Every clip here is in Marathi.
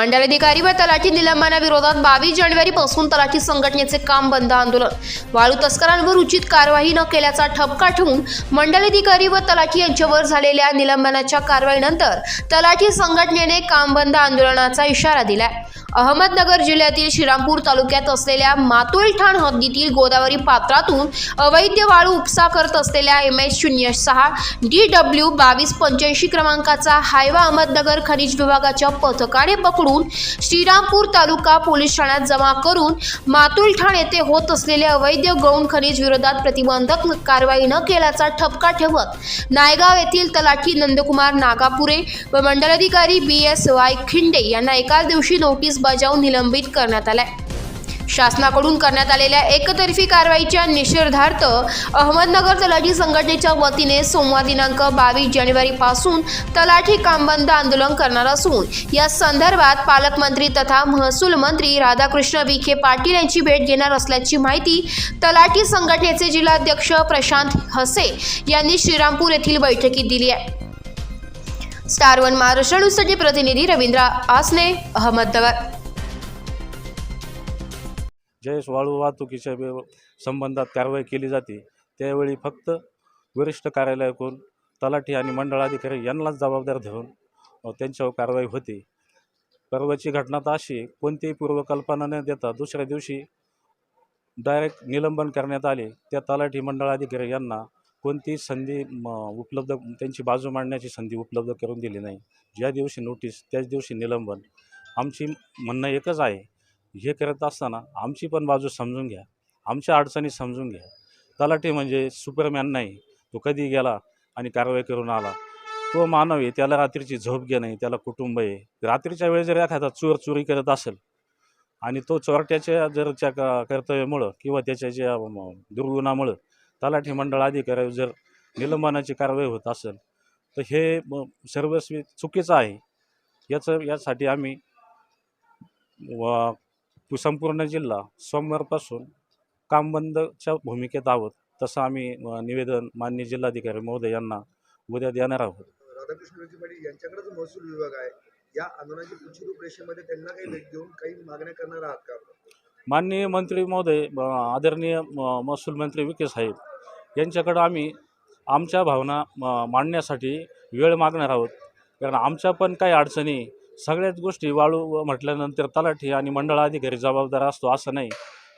मंडलाधिकारी व तलाठी निलंबनाविरोधात बावीस जानेवारीपासून तलाठी संघटनेचे काम बंद आंदोलन. वाळू तस्करांवर उचित कारवाई न केल्याचा ठपका ठेवून मंडलाधिकारी व तलाठी यांच्यावर झालेल्या निलंबनाच्या कारवाईनंतर तलाठी संघटनेने काम बंद आंदोलनाचा इशारा दिलाय. अहमदनगर जिल्ह्यातील श्रीरामपूर तालुक्यात असलेल्या मातोळठाण हद्दीतील गोदावरी पात्रातून अवैध वाळू उपसा करत असलेल्या एम एच शून्य सहा डी डब्ल्यू बावीस पंच्याऐंशी क्रमांकाचा हायवा अहमदनगर खनिज विभागाच्या पथकाने पकडून श्रीरामपूर तालुका पोलीस ठाण्यात जमा करून मातुलठाण येथे होत असलेल्या अवैध गौण खनिज विरोधात प्रतिबंधक कारवाई न केल्याचा ठपका ठेवत नायगाव येथील तलाठी नंदकुमार नागापुरे व मंडलाधिकारी बी एस वाय खिंडे यांना एकाच दिवशी नोटीस बजावून निलंबित करण्यात आलाय. शासनाकडून करण्यात आलेल्या एकतर्फी कारवाईच्या निषेधार्थ अहमदनगर तलाठी संघटनेच्या वतीने सोमवार दिनांक बावीस जानेवारीपासून तलाठी कामबंद आंदोलन करणार असून या संदर्भात पालकमंत्री तथा महसूल मंत्री राधाकृष्ण विखे पाटील यांची भेट घेणार असल्याची माहिती तलाठी संघटनेचे जिल्हाध्यक्ष प्रशांत हसे यांनी श्रीरामपूर येथील बैठकीत दिली आहे. स्टार वन महाराष्ट्र न्यूजसाठी प्रतिनिधी रवींद्र आसने अहमदनगर. ज्यावेळेस वाळू वाहतुकीच्या संबंधात कारवाई केली जाते. त्यावेळी फक्त वरिष्ठ कार्यालयाकडून तलाठी आणि मंडळाधिकारी यांनाच जबाबदार धरून त्यांच्यावर कारवाई होते. परवाची घटना तर अशी कोणतीही पूर्वकल्पना न देता दुसऱ्या दिवशी डायरेक्ट निलंबन करण्यात आले. त्या तलाठी मंडळाधिकारी यांना कोणतीही संधी म, उपलब्ध त्यांची बाजू मांडण्याची संधी उपलब्ध करून दिली नाही. ज्या दिवशी नोटीस त्याच दिवशी निलंबन. आमची म्हणणं एकच आहे हे करत असताना आमची पण बाजू समजून घ्या. आमच्या अडचणी समजून घ्या. तलाठी म्हणजे सुपरमॅन नाही तो कधी गेला आणि कारवाई करून आला. तो मानव आहे त्याला रात्रीची झोप घे नाही त्याला कुटुंब आहे. रात्रीच्या वेळी जर एखादा चोर चोरी करत असेल आणि तो चोरट्याच्या जर त्या कर्तव्यामुळं किंवा त्याच्या ज्या दुर्गुणामुळं तलाठी मंडळ अधिकारी जर निलंबनाची कारवाई होत असेल तर हे सर्वस्वी चुकीचं आहे. याचं यासाठी आम्ही व संपूर्ण जिल्हा सोमवारपासून कामबंदच्या भूमिकेत आहोत. तसं आम्ही निवेदन मान्य जिल्हाधिकारी महोदय यांना उद्या देणार आहोत. राधाकृष्ण विखे पाटील यांच्याकडेच महसूल विभाग आहे. या आंदोलनाच्या पुढच्या रूपरेषेमध्ये त्यांना काही भेट देऊन काही मागण्या करणार आहात का? माननीय मंत्री महोदय आदरणीय महसूल मंत्री विखे साहेब यांच्याकडं आम्ही आमच्या भावना मांडण्यासाठी वेळ मागणार आहोत. कारण आमच्या पण काही अडचणी सगळ्याच गोष्टी वाळू म्हटल्यानंतर तलाठी आणि मंडळाधिकारी जबाबदार असतो असं नाही.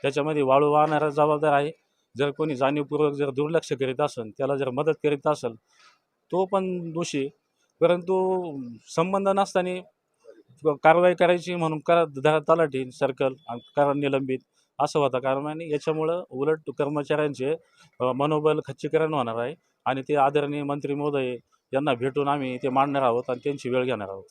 त्याच्यामध्ये वाळू वाहणारा जबाबदार आहे. जर कोणी जाणीवपूर्वक जर दुर्लक्ष करीत असेल त्याला जर मदत करीत असेल तो पण दोषी परंतु संबंध नसताना कारवाई करायची म्हणून करा धरा तलाठी सर्कल करा निलंबित असं होतं कारण आणि याच्यामुळं उलट कर्मचाऱ्यांचे मनोबल खच्चीकरण होणार आहे आणि ते आदरणीय मंत्री महोदय यांना भेटून आम्ही ते मांडणार आहोत आणि त्यांची वेळ घेणार आहोत.